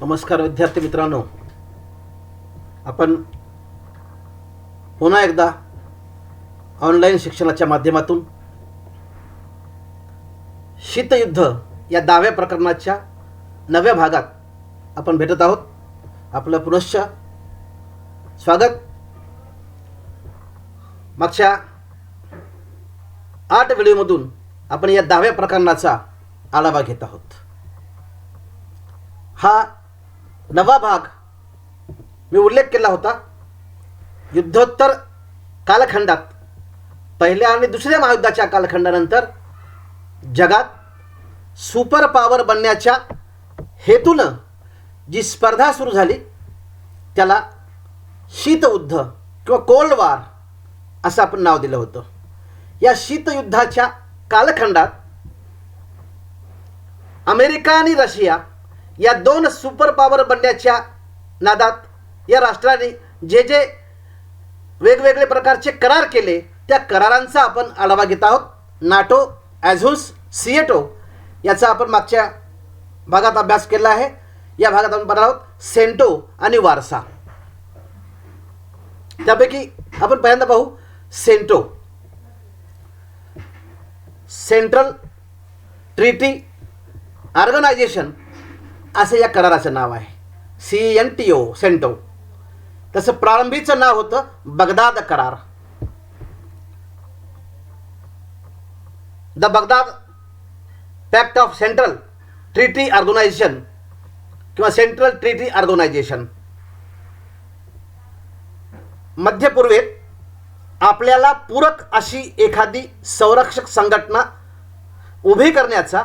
नमस्कार विद्यार्थी मित्रांनो. आपण पुन्हा एकदा ऑनलाईन शिक्षणाच्या माध्यमातून शीतयुद्ध या दाव्या प्रकरणाच्या नव्या भागात आपण भेटत आहोत. आपलं पुनश्च स्वागत. मागच्या आठ व्हिडिओमधून आपण या दहाव्या प्रकरणाचा आढावा घेत आहोत. हा नवा भाग. मी उल्लेख केला होता. युद्धोत्तर कालखंडात. पहिल्या आणि दुसऱ्या महायुद्धाच्या कालखंडानंतर जगात सुपर पॉवर बनण्याच्या हेतूनं जी स्पर्धा सुरू झाली त्याला शीतयुद्ध किंवा कोल्ड वार असं आपण नाव दिलं होतं. या शीतयुद्धाच्या कालखंडात अमेरिका आणि रशिया या दोन सुपर पॉवर बनण्याच्या नादात या राष्ट्रांनी जे जे वेगवेगळे प्रकारचे करार केले त्या करारांचा आपण आढावा घेत आहोत. नाटो ॲझोस सिएटो याचा आपण मागच्या भागात अभ्यास केला आहे. या भागात आपण पाहणार आहोत सेंटो आणि वारसा. त्यापैकी आपण पहिल्यांदा पाहू सेंटो. सेंट्रल ट्रिटी ऑर्गनायझेशन असे या कराराचं नाव आहे. C N T O CENTO तसं प्रारंभीचं नाव होतं बगदाद करार. The Baghdad pact of central treaty organisation किंवा सेंट्रल ट्रिटी ऑर्गनायझेशन. मध्य पूर्वेत आपल्याला पूरक अशी एखादी संरक्षक संघटना उभी करण्याचा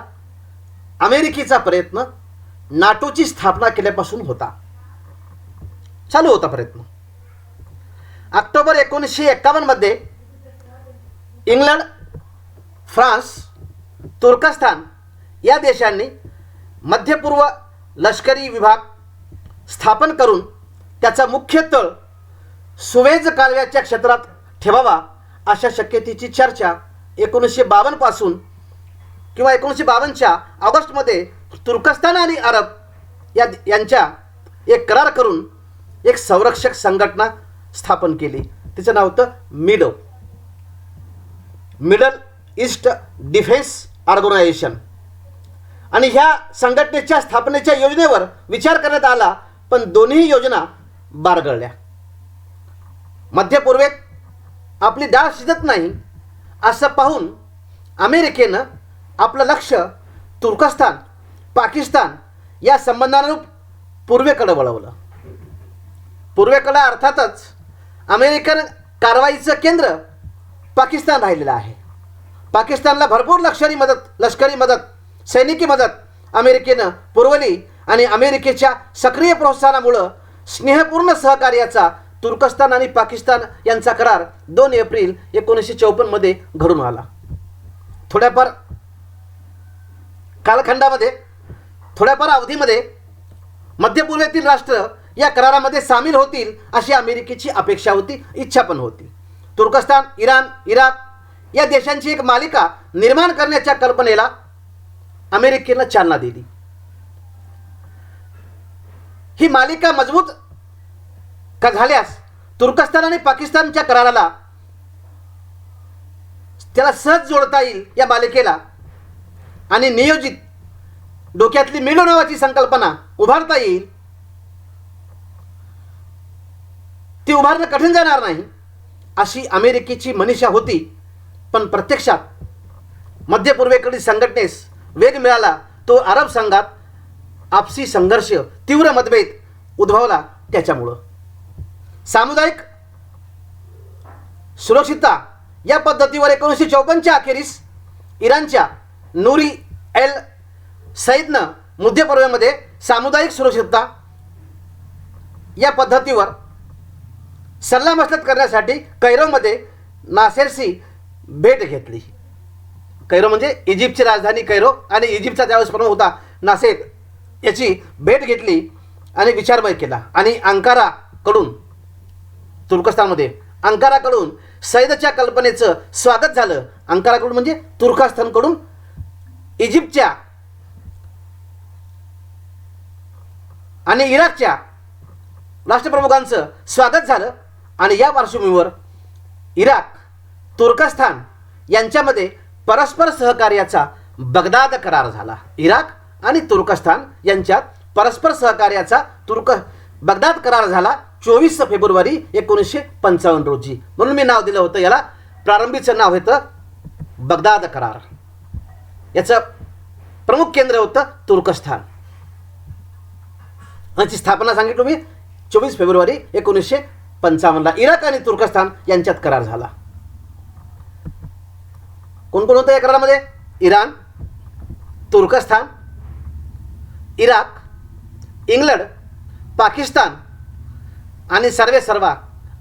अमेरिकेचा प्रयत्न नाटोची स्थापना केल्यापासून होता. चालू होता प्रयत्न. ऑक्टोबर एकोणीसशे एक्कावन्नमध्ये इंग्लंड फ्रान्स तुर्कस्तान या देशांनी मध्यपूर्व लष्करी विभाग स्थापन करून त्याचा मुख्य तळ सुवेज कालव्याच्या क्षेत्रात ठेवावा अशा शक्यतेची चर्चा एकोणीसशे बावन्नपासून किंवा एकोणीसशे बावन्नच्या ऑगस्टमध्ये तुर्कस्तान आणि अरब या यांच्या एक करार करून एक संरक्षक संघटना स्थापन केली. तिचं नाव होतं MEDO middle east defence organisation. आणि ह्या संघटनेच्या स्थापनेच्या योजनेवर विचार करण्यात आला पण दोन्ही योजना बारगळल्या. मध्य पूर्वेत आपली डाळ शिजत नाही असं पाहून अमेरिकेनं आपलं लक्ष तुर्कस्तान पाकिस्तान या संबंधानं पूर्वेकडं वळवलं. पूर्वेकडं अर्थातच अमेरिकन कारवाईचं केंद्र पाकिस्तान राहिलेलं आहे. पाकिस्तानला भरपूर लष्करी मदत लष्करी मदत सैनिकी मदत अमेरिकेनं पुरवली आणि अमेरिकेच्या सक्रिय प्रोत्साहनामुळं स्नेहपूर्ण सहकार्याचा तुर्कस्तान आणि पाकिस्तान यांचा करार दोन एप्रिल एकोणीसशे चौपन्नमध्ये घडून आला. थोड्याफार कालखंडामध्ये थोड्याफार अवधीमध्ये मध्यपूर्वेतील राष्ट्र या करारामध्ये सामील होतील अशी अमेरिकेची अपेक्षा होती इच्छा पण होती. तुर्कस्तान इराण इराक या देशांची एक मालिका निर्माण करण्याच्या कल्पनेला अमेरिकेनं चालना दिली. ही मालिका मजबूत का झाल्यास तुर्कस्तान आणि पाकिस्तानच्या कराराला त्याला सहज जोडता येईल या मालिकेला आणि नियोजित डोक्यातली मिलो नावाची संकल्पना उभारता येईल. ती उभारणं कठीण जाणार नाही. अशी अमेरिकेची मनीषा होती. पण प्रत्यक्षात मध्य पूर्वेकडील संघटनेस वेग मिळाला. तो अरब संघात आपसी संघर्ष तीव्र मतभेद उद्भवला त्याच्यामुळं. सामुदायिक सुरक्षितता या पद्धतीवर एकोणीसशे चौपन्नच्या अखेरीस इराणच्या नूरी एल सईदनं मध्यपूर्वेमध्ये सामुदायिक सुरक्षितता या पद्धतीवर सल्लामसलत करण्यासाठी कैरोमध्ये नासेरशी भेट घेतली. कैरो म्हणजे इजिप्तची राजधानी कैरो आणि इजिप्तचा त्यावेळेस प्रमुख होता नासेद याची भेट घेतली आणि विचारमय केला. आणि अंकाराकडून तुर्कस्तानमध्ये अंकाराकडून सैदच्या कल्पनेचं स्वागत झालं. अंकाराकडून म्हणजे तुर्कस्तानकडून इजिप्तच्या आणि इराकच्या राष्ट्रप्रमुखांचं स्वागत झालं. आणि या पार्श्वभूमीवर इराक तुर्कस्तान यांच्यामध्ये परस्पर सहकार्याचा बगदाद करार झाला. इराक आणि तुर्कस्तान यांच्यात परस्पर सहकार्याचा तुर्क बगदाद करार झाला चोवीस फेब्रुवारी एकोणीसशे पंचावन्न रोजी. म्हणून मी नाव दिलं होतं याला प्रारंभीचं नाव होतं बगदाद करार. याचं प्रमुख केंद्र होतं तुर्कस्तान. ह्याची स्थापना सांगितलं मी. चोवीस फेब्रुवारी एकोणीसशे पंचावन्नला इराक आणि तुर्कस्तान यांच्यात करार झाला. कोण कोण होतं या करारामध्ये? इराण तुर्कस्तान इराक इंग्लंड पाकिस्तान आणि सर्वे सर्वा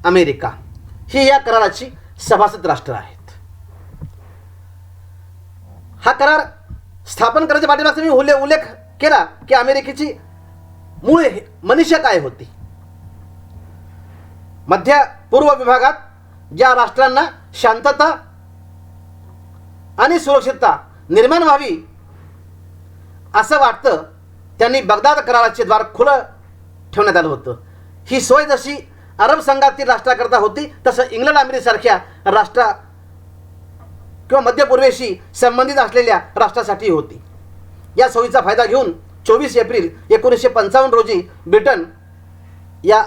अमेरिका ही या कराराची सभासद राष्ट्र आहेत. हा करार स्थापन करायच्या पाठीमागचा मी उल्लेख उल्लेख केला की अमेरिकेची मूळ मनुष्य मनीषा काय होती? मध्य पूर्व विभागात ज्या राष्ट्रांना शांतता आणि सुरक्षितता निर्माण व्हावी असं वाटतं त्यांनी बगदाद कराराचे द्वार खुलं ठेवण्यात आलं होतं. ही सोय जशी अरब संघातील राष्ट्राकरता होती तसं इंग्लंड अमेरिकेसारख्या राष्ट्रा किंवा मध्यपूर्वेशी संबंधित असलेल्या राष्ट्रासाठी होती. या सोयीचा फायदा घेऊन चोवीस एप्रिल एकोणीसशे पंचावन्न रोजी ब्रिटन या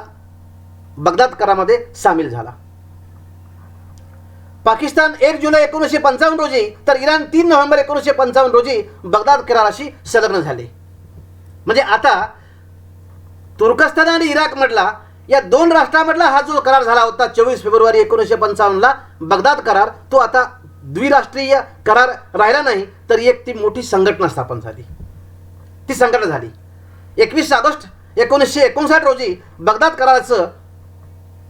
बगदाद करारामध्ये सामील झाला. पाकिस्तान एक जुलै एकोणीसशे पंचावन्न रोजी तर इराण तीन नोव्हेंबर एकोणीसशे पंचावन्न रोजी बगदाद कराराशी संलग्न झाले. म्हणजे आता तुर्कस्तान आणि इराकमधला या दोन राष्ट्रांमधला हा जो करार झाला होता चोवीस फेब्रुवारी एकोणीसशे पंचावन्नला बगदाद करार तो आता द्विराष्ट्रीय करार राहिला नाही तर एक ती मोठी संघटना स्थापन झाली. ती संघटना झाली. एकवीस ऑगस्ट एकोणीसशे एकोणसाठ रोजी बगदाद कराराचं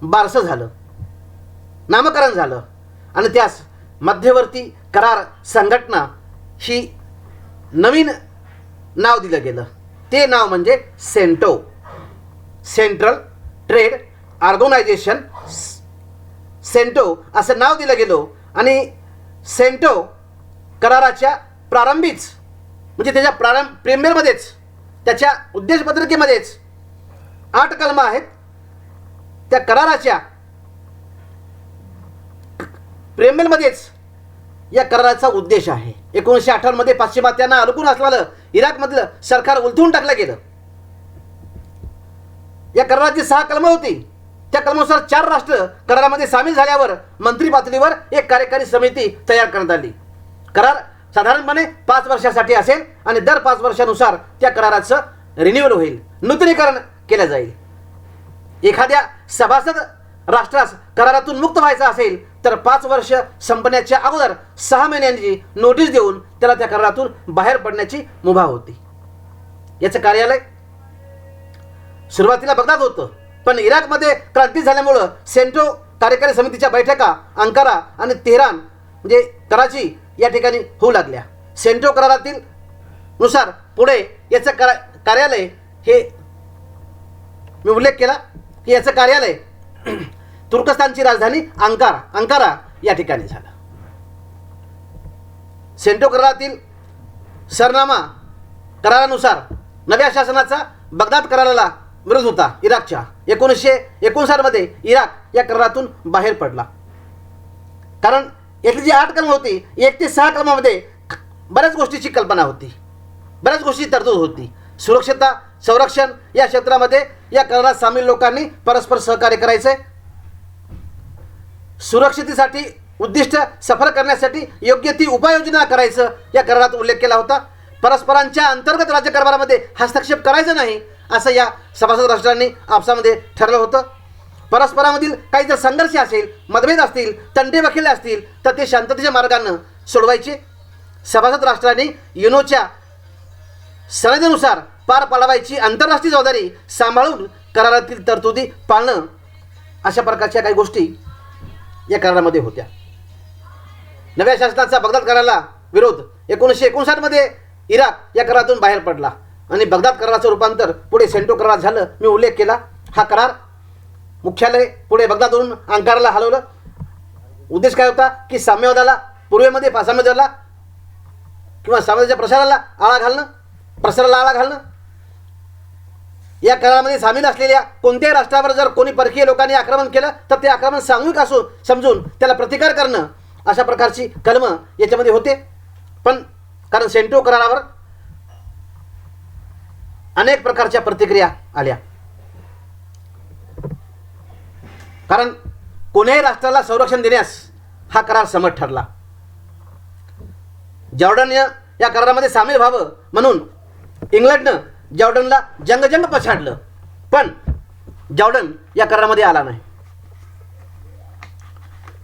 बारसं झालं. नामकरण झालं. आणि त्यास मध्यवर्ती करार संघटना ही नवीन नाव दिलं गेलं. ते नाव म्हणजे CENTO. Central trade organisation CENTO असं नाव दिलं गेलो. आणि सेंटो कराराच्या प्रारंभीच म्हणजे त्याच्या प्रारंभ प्रेमेलमध्येच त्याच्या उद्देशपत्रिकेमध्येच आठ कलम आहेत. त्या कराराच्या प्रेमेलमध्येच या कराराचा उद्देश आहे. एकोणीसशे अठ्ठावन्नमध्ये पाश्चिमात्यांना अनुकूल असलेलं इराकमधलं सरकार उलथून टाकलं गेलं. या कराराची सहा कलमं होती. त्या कलमानुसार चार राष्ट्र करारामध्ये सामील झाल्यावर मंत्री पातळीवर एक कार्यकारी समिती तयार करण्यात आली. करार साधारणपणे पाच वर्षासाठी असेल आणि दर पाच वर्षानुसार त्या कराराचं रिन्युअल होईल. नूतनीकरण केलं जाईल. एखाद्या सभासद राष्ट्रास करारातून मुक्त व्हायचं असेल तर पाच वर्ष संपण्याच्या अगोदर सहा महिन्यांची नोटीस देऊन त्याला त्या करारातून बाहेर पडण्याची मुभा होती. याचं कार्यालय सुरुवातीला बघतात होतं पण इराकमध्ये क्रांती झाल्यामुळं सेंट्रो कार्यकारी समितीच्या बैठका अंकारा आणि तेहरान म्हणजे कराची या ठिकाणी होऊ लागल्या. सेंट्रो करारातील नुसार पुढे याचं करा कार्यालय हे मी उल्लेख केला की याचं कार्यालय तुर्कस्तानची राजधानी अंकारा अंकारा या ठिकाणी झालं. सेंटो करारातील सरनामा करारानुसार नव्या शासनाचा बगदाद कराराला विरोध होता इराकच्या. एकोणीसशे एकोणसाठमध्ये इराक या करारातून बाहेर पडला. कारण यातली जी आठ कलम होती एक ते सहा कलमामध्ये बऱ्याच गोष्टीची कल्पना होती. बऱ्याच गोष्टी तरतूद होती. सुरक्षता संरक्षण या क्षेत्रामध्ये या करारात सामील लोकांनी परस्पर सहकार्य करायचं. सुरक्षितेसाठी उद्दिष्ट सफल करण्यासाठी योग्य ती उपाययोजना करायचं या करारात उल्लेख केला होता. परस्परांच्या अंतर्गत राज्यकारभारामध्ये हस्तक्षेप करायचा नाही असं या सभासद राष्ट्रांनी आपसामध्ये ठरलं होतं. परस्परामधील काही जर संघर्ष असेल मतभेद असतील तंटे वकिले असतील तर ते शांततेच्या मार्गानं सोडवायचे. सभासद राष्ट्रांनी युनोच्या संहितेनुसार पार पाडवायची आंतरराष्ट्रीय जबाबदारी सांभाळून करारातील तरतुदी पाळणं अशा प्रकारच्या काही गोष्टी या करारामध्ये होत्या. नव्या शासनाचा बगदाद कराराला विरोध एकोणीसशे एकोणसाठमध्ये इराक या करारातून बाहेर पडला. आणि बगदाद कराराचं रूपांतर पुढे सेंटो करार झालं. मी उल्लेख केला. हा करार मुख्यालय पुढे बगदादवरून अंकाराला हलवलं. उद्देश काय होता? की साम्यवादाला पूर्वेमध्ये साम्यवादाला किंवा साम्यवादाच्या प्रसाराला आळा घालणं प्रसाराला आळा घालणं. या करारामध्ये सामील असलेल्या कोणत्याही राष्ट्रावर जर कोणी परकीय लोकांनी आक्रमण केलं तर ते आक्रमण सामूहिक असो समजून त्याला प्रतिकार करणं अशा प्रकारची कलमं याच्यामध्ये होते. पण कारण सेंटो करारावर अनेक प्रकारच्या प्रतिक्रिया आल्या. कारण कोण्याही राष्ट्राला संरक्षण देण्यास हा करार समत ठरला. जॉर्डन या या करारामध्ये सामील व्हावं म्हणून इंग्लंडनं जॉर्डनला जंगजंग पछाडलं. पण जॉर्डन या करारामध्ये आला नाही.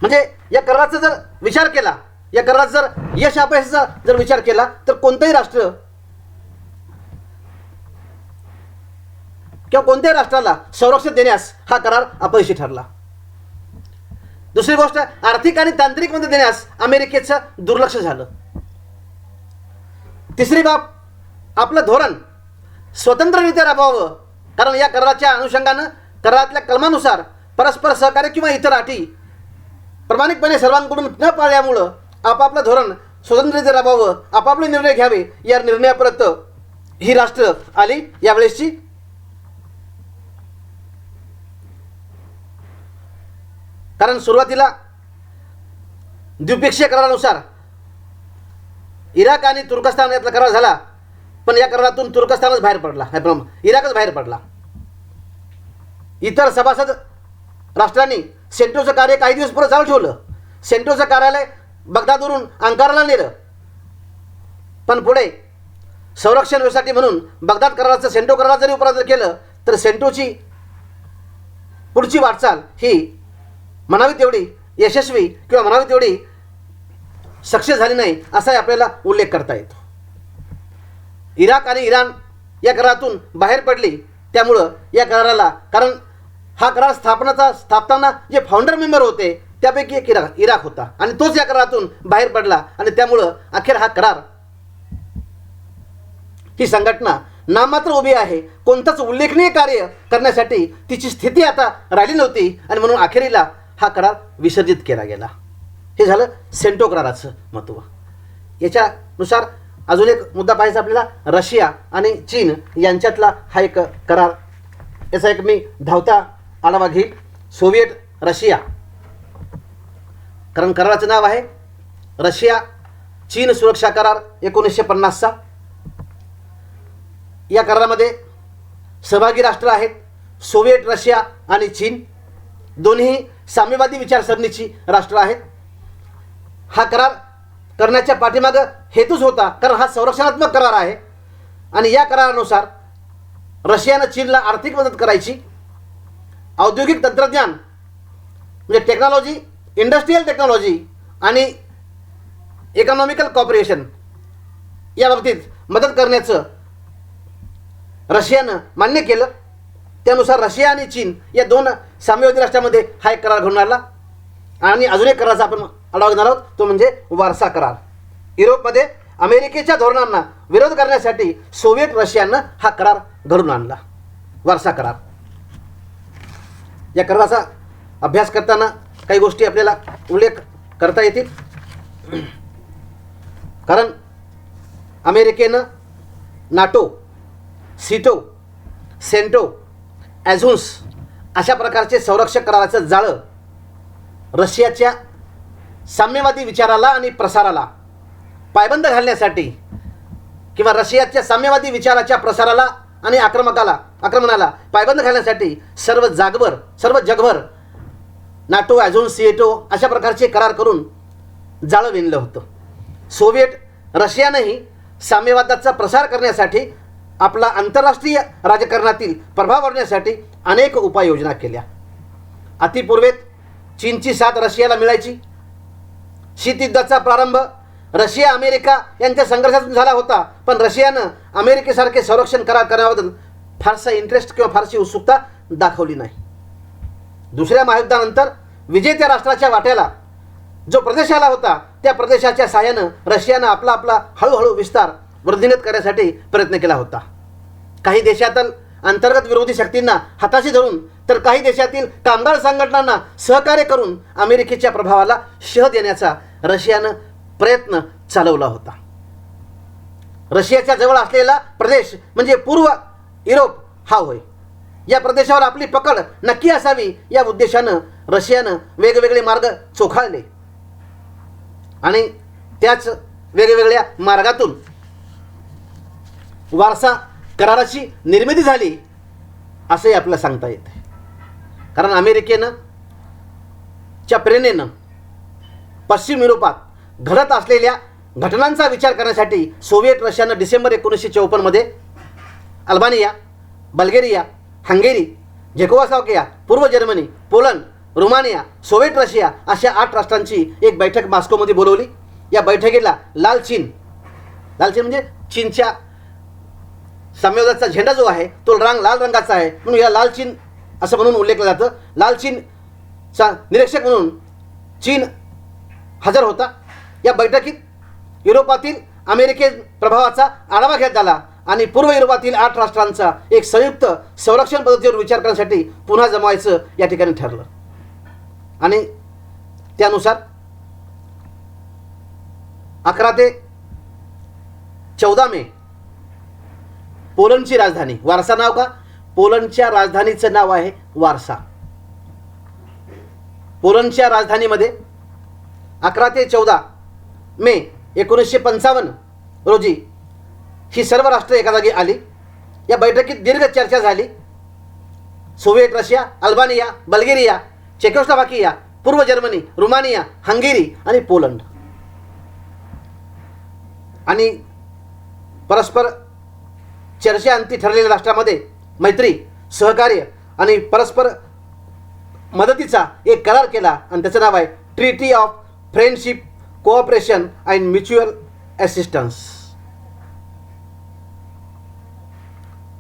म्हणजे या कराराचा जर विचार केला या कराराचा जर यश अपयशाचा जर विचार केला तर कोणतंही राष्ट्र किंवा कोणत्याही राष्ट्राला संरक्षण देण्यास हा करार अपयशी ठरला. दुसरी गोष्ट आर्थिक आणि तांत्रिक मदत देण्यास अमेरिकेचं दुर्लक्ष झालं. तिसरी बाब आपलं धोरण स्वतंत्ररित्या राबवावं. कारण या कराराच्या अनुषंगानं करारातल्या कलमानुसार परस्पर सहकार्य किंवा इतर अटी प्रामाणिकपणे सर्वांकडून न पाळल्यामुळं आपापलं धोरण स्वतंत्ररित्या राबवावं आपापले निर्णय घ्यावे या निर्णयापर्यंत ही राष्ट्र आली यावेळेसची कारण सुरुवातीला द्विपक्षीय करारानुसार इराक आणि तुर्कस्तान यातला करार झाला पण या करारातून तुर्कस्तानच बाहेर पडला. इराकच बाहेर पडला. इतर सभासद राष्ट्रांनी सेंटोचं कार्य काही दिवस पुढे चालू ठेवलं. सेंटोचं कार्यालय बगदादवरून अंकाराला नेलं. पण पुढे संरक्षण व्यवसायासाठी म्हणून बगदाद कराराचं सेंटो करार जरी उपराधित केलं तर सेंटोची पुढची वाटचाल ही म्हणावी तेवढी यशस्वी किंवा म्हणावी तेवढी सक्सेस झाली नाही असाही आपल्याला उल्लेख करता येतो. इराक आणि इराण या करारातून बाहेर पडली त्यामुळं या कराराला कारण हा करार स्थापनाचा स्थापताना जे फाउंडर मेंबर होते त्यापैकी एक इराक इराक होता. आणि तोच या करारातून बाहेर पडला आणि त्यामुळं अखेर हा करार ही संघटना नामात्र उभी आहे कोणताच उल्लेखनीय कार्य करण्यासाठी तिची स्थिती आता राहिली नव्हती आणि म्हणून अखेरीला हा करार विसर्जित केला गेला. हे झालं सेंटो कराराचं महत्त्व. याच्यानुसार अजून एक मुद्दा पाहायचा आपल्याला. रशिया आणि चीन यांच्यातला हा एक करार. याचा एक मी धावता आढावा घेईल. Soviet Russia. कारण कराराचं नाव आहे रशिया चीन सुरक्षा करार एकोणीसशे पन्नासचा या करारामध्ये सहभागी राष्ट्र आहेत सोव्हिएट रशिया आणि चीन. दोन्ही साम्यवादी विचारसरणीची राष्ट्र आहेत हा करार करण्याच्या पाठीमागं हेतूच होता कारण हा संरक्षणात्मक करार आहे. आणि या करारानुसार रशियानं चीनला आर्थिक मदत करायची. औद्योगिक तंत्रज्ञान म्हणजे टेक्नॉलॉजी इंडस्ट्रीयल टेक्नॉलॉजी आणि इकॉनॉमिकल कॉपरेशन या बाबतीत मदत करण्याचं रशियानं मान्य केलं. त्यानुसार रशिया आणि चीन या दोन साम्यवादी राष्ट्रामध्ये हा एक करार घडून आला आणि अजून एक कराराचा आपण आढावा घेणार आहोत तो म्हणजे वारसा करार. युरोपमध्ये अमेरिकेच्या धोरणांना विरोध करण्यासाठी सोव्हिएट रशियानं हा करार घडून आणला. वारसा करार. या कराराचा अभ्यास करताना काही गोष्टी आपल्याला उल्लेख करता येतील. कारण अमेरिकेनं नाटो सिटो सेंटो ॲझुन्स अशा प्रकारचे संरक्षक कराराचं जाळं रशियाच्या साम्यवादी विचाराला आणि प्रसाराला पायबंद घालण्यासाठी किंवा रशियाच्या साम्यवादी विचाराच्या प्रसाराला आणि आक्रमकाला आक्रमणाला पायबंद घालण्यासाठी सर्व जागभर सर्व जगभर नाटो ॲझोन सिएटो अशा प्रकारचे करार करून जाळं विणलं होतं. सोव्हिएट रशियानंही साम्यवादाचा प्रसार करण्यासाठी आपला आंतरराष्ट्रीय राजकारणातील प्रभाव वाढण्यासाठी अनेक उपाययोजना केल्या. अतिपूर्वेत चीनची साथ रशियाला मिळायची. शीतयुद्धाचा प्रारंभ रशिया अमेरिका यांच्या संघर्षातून झाला होता. पण रशियानं अमेरिकेसारखे संरक्षण करार करण्याबद्दल फारसा इंटरेस्ट किंवा फारशी उत्सुकता दाखवली नाही. दुसऱ्या महायुद्धानंतर विजेत्या राष्ट्राच्या वाट्याला जो प्रदेश आला होता त्या प्रदेशाच्या साहाय्यानं रशियानं आपला आपला हळूहळू विस्तार वृद्धिंगत करण्यासाठी प्रयत्न केला होता. काही देशातील अंतर्गत विरोधी शक्तींना हाताशी धरून तर काही देशातील कामगार संघटनांना सहकार्य करून अमेरिकेच्या प्रभावाला शह देण्याचा रशियानं प्रयत्न चालवला होता. रशियाच्या जवळ असलेला प्रदेश म्हणजे पूर्व युरोप हा होय. या प्रदेशावर आपली पकड नक्की असावी या उद्देशानं रशियानं वेगवेगळे मार्ग चोखाळले. आणि त्याच वेगवेगळ्या मार्गातून वारसा कराराची निर्मिती झाली असंही आपल्याला सांगता येते कारण अमेरिकेनं च्या प्रेरणेनं पश्चिम युरोपात घडत असलेल्या घटनांचा विचार करण्यासाठी सोव्हिएट रशियानं डिसेंबर एकोणीसशे चौपन्नमध्ये अल्बानिया बल्गेरिया हंगेरी झेकोवास्लोवाकिया पूर्व Germany Poland Romania Soviet Russia अशा आठ राष्ट्रांची एक बैठक मॉस्कोमध्ये बोलवली. या बैठकीला लाल चीन लाल चीन म्हणजे चीनच्या साम्यवादाचा झेंडा जो आहे तो रंग लाल रंगाचा आहे. म्हणून या लाल चीन असं म्हणून उल्लेखलं जातं. लाल चीनचा निरीक्षक म्हणून चीन हजर होता. या बैठकीत युरोपातील अमेरिके प्रभावाचा आढावा घेत झाला आणि पूर्व युरोपातील आठ राष्ट्रांचा एक संयुक्त संरक्षण पद्धतीवर विचार करण्यासाठी पुन्हा जमवायचं या ठिकाणी ठरलं. आणि त्यानुसार अकरा ते चौदा मे पोलंडची राजधानी. वारसा नाव का? पोलंडच्या राजधानीचं नाव आहे वारसा. पोलंडच्या राजधानीमध्ये अकरा ते चौदा मे एकोणीसशे पंचावन्न रोजी ही सर्व राष्ट्र एका जागी आली. या बैठकीत दीर्घ चर्चा झाली. Soviet Russia Albania Bulgaria Czechoslovakia पूर्व जर्मनी रुमानिया हंगेरी आणि पोलंड. आणि परस्पर चर्चेअंती ठरलेल्या राष्ट्रामध्ये मैत्री सहकार्य आणि परस्पर मदतीचा एक करार केला आणि त्याचं नाव आहे treaty of friendship cooperation and mutual assistance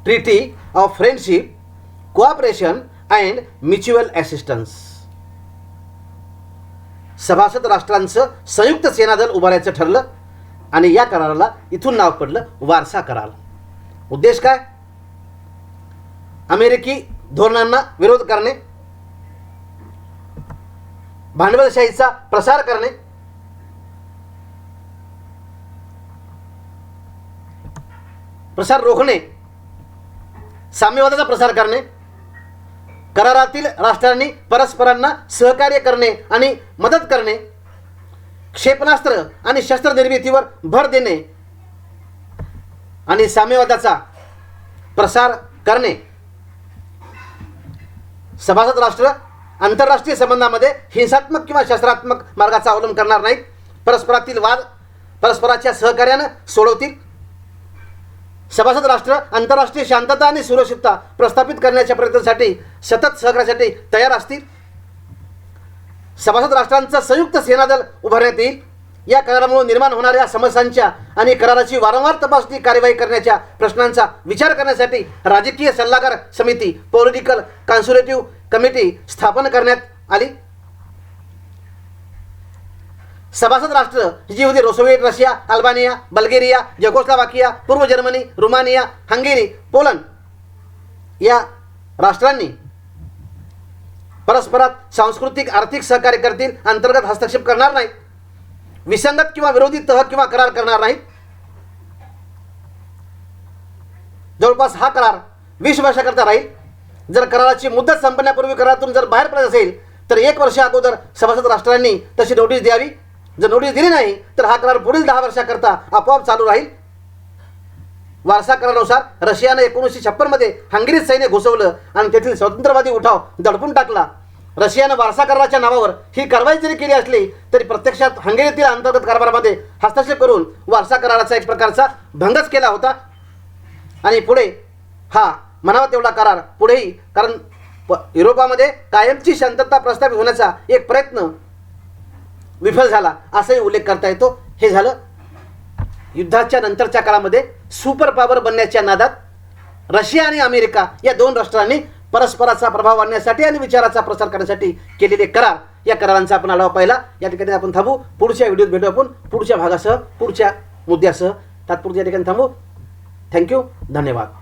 treaty of friendship cooperation and mutual assistance सभासद राष्ट्रांचं संयुक्त सेनादल उभारायचं ठरलं आणि या कराराला इथून नाव पडलं वारसा करार. उद्देश काय? अमेरिकी धोरणांना विरोध करणे भांडवलशाहीचा प्रसार करणे प्रसार रोखणे साम्यवादाचा प्रसार करणे करारातील राष्ट्रांनी परस्परांना सहकार्य करणे आणि मदत करणे क्षेपणास्त्र आणि शस्त्र निर्मितीवर भर देणे आणि साम्यवादाचा प्रसार करणे. सभासद राष्ट्र आंतरराष्ट्रीय संबंधामध्ये हिंसात्मक किंवा शस्त्रात्मक मार्गाचा अवलंब करणार नाहीत. परस्परातील वाद परस्पराच्या सहकार्यानं सोडवतील. सभासद राष्ट्र आंतरराष्ट्रीय शांतता आणि सुरक्षितता प्रस्थापित करण्याच्या प्रयत्नासाठी सतत सहकार्यासाठी तयार असतील. सभासद राष्ट्रांचं संयुक्त सेनादल उभारण्यात येईल. या करारामुळे निर्माण होणाऱ्या समस्यांच्या आणि कराराची वारंवार तपासणी कार्यवाही करण्याच्या प्रश्नांचा विचार करण्यासाठी राजकीय सल्लागार समिती पॉलिटिकल कॉन्सुलेटिव्ह कमिटी स्थापन करण्यात आली. सभासद राष्ट्र जी होती Soviet Russia Albania Bulgaria Czechoslovakia पूर्व जर्मनी रुमानिया हंगेरी पोलंड या राष्ट्रांनी परस्परात सांस्कृतिक आर्थिक सहकार्य करतील अंतर्गत हस्तक्षेप करणार नाहीत. विसंगत किंवा विरोधी तह किंवा करार करणार नाहीत. जवळपास हा करार वीस वर्षाकरता राहील. जर कराराची मुदत संपण्यापूर्वी करारातून जर बाहेर पडत असेल तर एक वर्ष अगोदर सभासद राष्ट्रांनी तशी नोटीस द्यावी. जर नोटीस दिली नाही तर हा करार पुढील दहा वर्षाकरता आपोआप चालू राहील. वारसा करारानुसार रशियानं एकोणीसशे छप्पनमध्ये हंगेरीत सैन्य घुसवलं आणि तेथील स्वतंत्रवादी उठाव दडपून टाकला. रशियानं वारसा कराराच्या नावावर ही कारवाई जरी केली असली तरी प्रत्यक्षात हंगेरीतील अंतर्गत कारभारामध्ये हस्तक्षेप करून वारसा कराराचा एक प्रकारचा भंगच केला होता. आणि पुढे हा म्हणावा तेवढा करार पुढेही कारण प युरोपामध्ये कायमची शांतता प्रस्थापित होण्याचा एक प्रयत्न विफल झाला असाही उल्लेख करता येतो. हे झालं. युद्धाच्या नंतरच्या काळामध्ये सुपर पॉवर बनण्याच्या नादात रशिया आणि अमेरिका या दोन राष्ट्रांनी परस्पराचा प्रभाव आणण्यासाठी आणि विचाराचा प्रसार करण्यासाठी केलेले करार. या करारांचा आपण आढावा पाहिला. या ठिकाणी आपण थांबू. पुढच्या व्हिडिओत भेटू आपण. पुढच्या भागासह पुढच्या मुद्द्यासह. तात्पुरत्या या ठिकाणी थांबू. थँक्यू धन्यवाद.